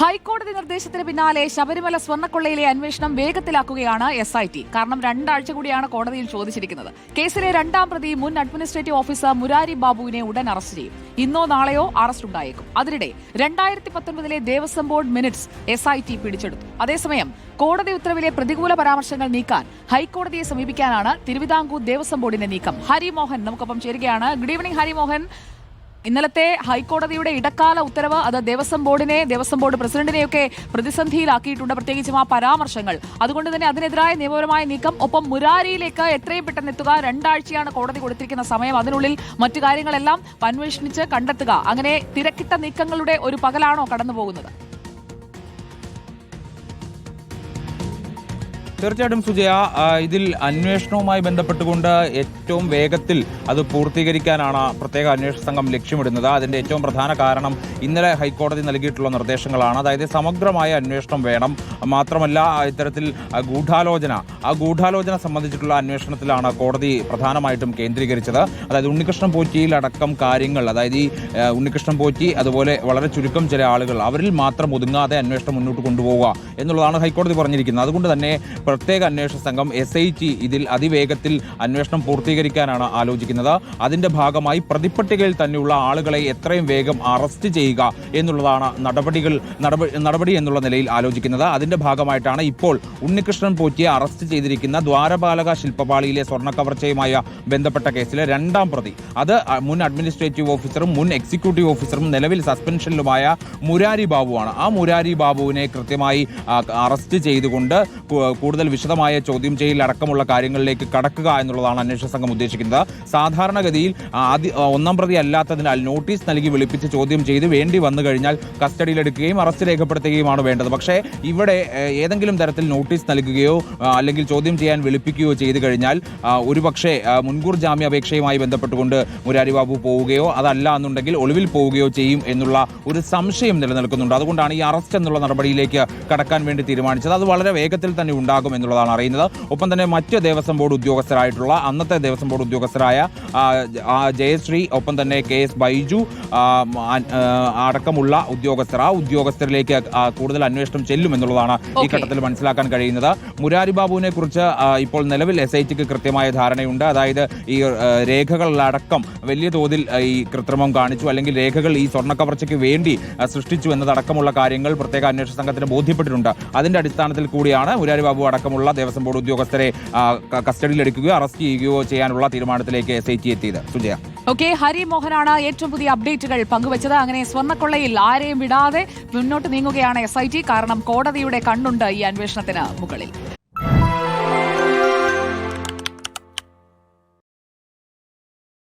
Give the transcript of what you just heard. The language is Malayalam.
ഹൈക്കോടതി നിർദ്ദേശത്തിന് പിന്നാലെ ശബരിമല സ്വർണക്കൊള്ളയിലെ അന്വേഷണം വേഗത്തിലാക്കുകയാണ് എസ് ഐ ടി കാരണം രണ്ടാഴ്ച കൂടിയാണ് കോടതിയിൽ ചോദിച്ചിരിക്കുന്നത്. കേസിലെ രണ്ടാം പ്രതി മുൻ അഡ്മിനിസ്ട്രേറ്റീവ് ഓഫീസർ മുരാരി ബാബുവിനെ ഉടൻ അറസ്റ്റ് ചെയ്യും. ഇന്നോ നാളെയോ അറസ്റ്റ് ഉണ്ടായേക്കും. അതിനിടെ രണ്ടായിരത്തി പത്തൊൻപതിലെ Devaswom board minutes S I T പിടിച്ചെടുത്തു. അതേസമയം കോടതി ഉത്തരവിലെ പ്രതികൂല പരാമർശങ്ങൾ നീക്കാൻ ഹൈക്കോടതിയെ സമീപിക്കാനാണ് തിരുവിതാംകൂർ ദേവസ്വം ബോർഡിന്റെ നീക്കം. ഹരിമോഹൻ നമുക്കൊപ്പം ചേരുകയാണ്. Good evening Harimohan. ഇന്നലത്തെ ഹൈക്കോടതിയുടെ ഇടക്കാല ഉത്തരവ് അത് ദേവസ്വം ബോർഡിനെ ദേവസ്വം ബോർഡ് പ്രസിഡന്റിനെയൊക്കെ പ്രതിസന്ധിയിലാക്കിയിട്ടുണ്ട്. പ്രത്യേകിച്ചും ആ പരാമർശങ്ങൾ. അതുകൊണ്ട് തന്നെ അതിനെതിരായ നിയമപരമായ നീക്കം ഒപ്പം മുരാരിയിലേക്ക് എത്രയും പെട്ടെന്ന് എത്തുക രണ്ടാഴ്ചയാണ് കോടതി കൊടുത്തിരിക്കുന്ന സമയം. അതിനുള്ളിൽ മറ്റു കാര്യങ്ങളെല്ലാം അന്വേഷിച്ച് കണ്ടെത്തുക. അങ്ങനെ തിരക്കിട്ട നീക്കങ്ങളുടെ ഒരു പകലാണോ കടന്നു പോകുന്നത് തീർച്ചയായിട്ടും സുജയ ഇതിൽ അന്വേഷണവുമായി ബന്ധപ്പെട്ടുകൊണ്ട് ഏറ്റവും വേഗത്തിൽ അത് പൂർത്തീകരിക്കാനാണ് പ്രത്യേക അന്വേഷണ സംഘം ലക്ഷ്യമിടുന്നത്. അതിന്റെ ഏറ്റവും പ്രധാന കാരണം ഇന്നലെ ഹൈക്കോടതി നൽകിയിട്ടുള്ള നിർദ്ദേശങ്ങളാണ്. അതായത് സമഗ്രമായ അന്വേഷണം വേണം. മാത്രമല്ല ഇത്തരത്തിൽ ഗൂഢാലോചന ആ ഗൂഢാലോചന സംബന്ധിച്ചിട്ടുള്ള അന്വേഷണത്തിലാണ് കോടതി പ്രധാനമായിട്ടും കേന്ദ്രീകരിച്ചത്. അതായത് ഉണ്ണികൃഷ്ണൻ പോറ്റിയിലടക്കം കാര്യങ്ങൾ അതായത് ഈ ഉണ്ണികൃഷ്ണൻ പോറ്റി അതുപോലെ വളരെ ചുരുക്കം ചില ആളുകൾ അവരിൽ മാത്രം ഒതുങ്ങാതെ അന്വേഷണം മുന്നോട്ട് കൊണ്ടുപോവുക എന്നുള്ളതാണ് ഹൈക്കോടതി പറഞ്ഞിരിക്കുന്നത്. അതുകൊണ്ട് തന്നെ പ്രത്യേക അന്വേഷണ സംഘം എസ് ഐ ടി ഇതിൽ അതിവേഗത്തിൽ അന്വേഷണം പൂർത്തീകരിക്കാനാണ് ആലോചിക്കുന്നത്. അതിന്റെ ഭാഗമായി പ്രതിപ്പട്ടികയിൽ തന്നെയുള്ള ആളുകളെ എത്രയും വേഗം അറസ്റ്റ് ചെയ്യുക എന്നുള്ളതാണ് നടപടികൾ നടപടി എന്നുള്ള നിലയിൽ ആലോചിക്കുന്നത്. അതിന്റെ ഭാഗമായിട്ടാണ് ഇപ്പോൾ ഉണ്ണികൃഷ്ണൻ പോറ്റിയെ അറസ്റ്റ് ചെയ്തിരിക്കുന്ന ദ്വാരപാലക ശില്പപാളിയിലെ സ്വർണ കവർച്ചയുമായി ബന്ധപ്പെട്ട കേസിലെ രണ്ടാം പ്രതി. അത് മുൻ അഡ്മിനിസ്ട്രേറ്റീവ് ഓഫീസറും മുൻ എക്സിക്യൂട്ടീവ് ഓഫീസറും നിലവിൽ സസ്പെൻഷനിലുമായ മുരാരി ബാബുവാണ്. ആ മുരാരി ബാബുവിനെ കൃത്യമായി അറസ്റ്റ് ചെയ്തുകൊണ്ട് കു- കൂടുതൽ വിശദമായ ചോദ്യം ചെയ്യൽ അടക്കമുള്ള കാര്യങ്ങളിലേക്ക് കടക്കുക എന്നുള്ളതാണ് അന്വേഷണ സംഘം ഉദ്ദേശിക്കുന്നത്. സാധാരണഗതിയിൽ ആദ്യ ഒന്നാം പ്രതി അല്ലാത്തതിനാൽ നോട്ടീസ് നൽകി വിളിപ്പിച്ച് ചോദ്യം ചെയ്ത് വേണ്ടി വന്നു കഴിഞ്ഞാൽ കസ്റ്റഡിയിലെടുക്കുകയും അറസ്റ്റ് രേഖപ്പെടുത്തുകയുമാണ് വേണ്ടത്. പക്ഷേ ഇവിടെ ഏതെങ്കിലും തരത്തിൽ നോട്ടീസ് നൽകുകയോ അല്ലെങ്കിൽ ചോദ്യം ചെയ്യാൻ വിളിപ്പിക്കുകയോ ചെയ്തു കഴിഞ്ഞാൽ ഒരു ഒരുപക്ഷേ മുൻകൂർ ജാമ്യാപേക്ഷയുമായി ബന്ധപ്പെട്ടുകൊണ്ട് മുരാരി ബാബു പോവുകയോ അതല്ല എന്നുണ്ടെങ്കിൽ ഒളിവിൽ പോവുകയോ ചെയ്യും എന്നുള്ള ഒരു സംശയം നിലനിൽക്കുന്നുണ്ട്. അതുകൊണ്ടാണ് ഈ അറസ്റ്റ് എന്നുള്ള നടപടിയിലേക്ക് കടക്കാൻ വേണ്ടി തീരുമാനിച്ചത്. അത് വളരെ വേഗത്തിൽ തന്നെ ഉണ്ടാകും എന്നുള്ളതാണ് അറിയുന്നത്. ഒപ്പം തന്നെ മറ്റ് ദേവസ്വം ബോർഡ് ഉദ്യോഗസ്ഥരായിട്ടുള്ള അന്നത്തെ ദേവസ്വം ബോർഡ് ഉദ്യോഗസ്ഥരായ ജയശ്രീ ഒപ്പം തന്നെ കെ എസ് ബൈജു അടക്കമുള്ള ഉദ്യോഗസ്ഥർ. ആ ഉദ്യോഗസ്ഥരിലേക്ക് കൂടുതൽ അന്വേഷണം ചെല്ലും എന്നുള്ളതാണ് ഈ ഘട്ടത്തിൽ മനസ്സിലാക്കാൻ കഴിയുന്നത്. മുരാരി ബാബുവിനെ കുറിച്ച് ഇപ്പോൾ നിലവിൽ എസ് ഐ ടിക്ക് കൃത്യമായ ധാരണയുണ്ട്. അതായത് ഈ രേഖകളിലടക്കം വലിയ തോതിൽ ഈ കൃത്രിമം കാണിച്ചു അല്ലെങ്കിൽ രേഖകൾ ഈ സ്വർണ കവർച്ചയ്ക്ക് വേണ്ടി സൃഷ്ടിച്ചു എന്നതടക്കമുള്ള കാര്യങ്ങൾ പ്രത്യേക അന്വേഷണ സംഘത്തിന് ബോധ്യപ്പെട്ടിട്ടുണ്ട്. അതിന്റെ അടിസ്ഥാനത്തിൽ കൂടിയാണ് മുരാരി ബാബു അടക്കമുള്ള ദേവസ്വം ബോർഡ് ഉദ്യോഗസ്ഥരെ കസ്റ്റഡിയിലെടുക്കുകയോ അറസ്റ്റ് ചെയ്യുകയോ ചെയ്യാനുള്ള തീരുമാനത്തിലേക്ക് എസ് എത്തിയത്. സുജയ. ഓക്കെ ഹരിമോഹനാണ് ഏറ്റവും പുതിയ അപ്ഡേറ്റുകൾ പങ്കുവച്ചത്. അങ്ങനെ സ്വർണക്കൊള്ളയിൽ ആരെയും വിടാതെ മുന്നോട്ട് നീങ്ങുകയാണ് എസ് കാരണം കോടതിയുടെ കണ്ണുണ്ട് ഈ അന്വേഷണത്തിന് മുകളിൽ.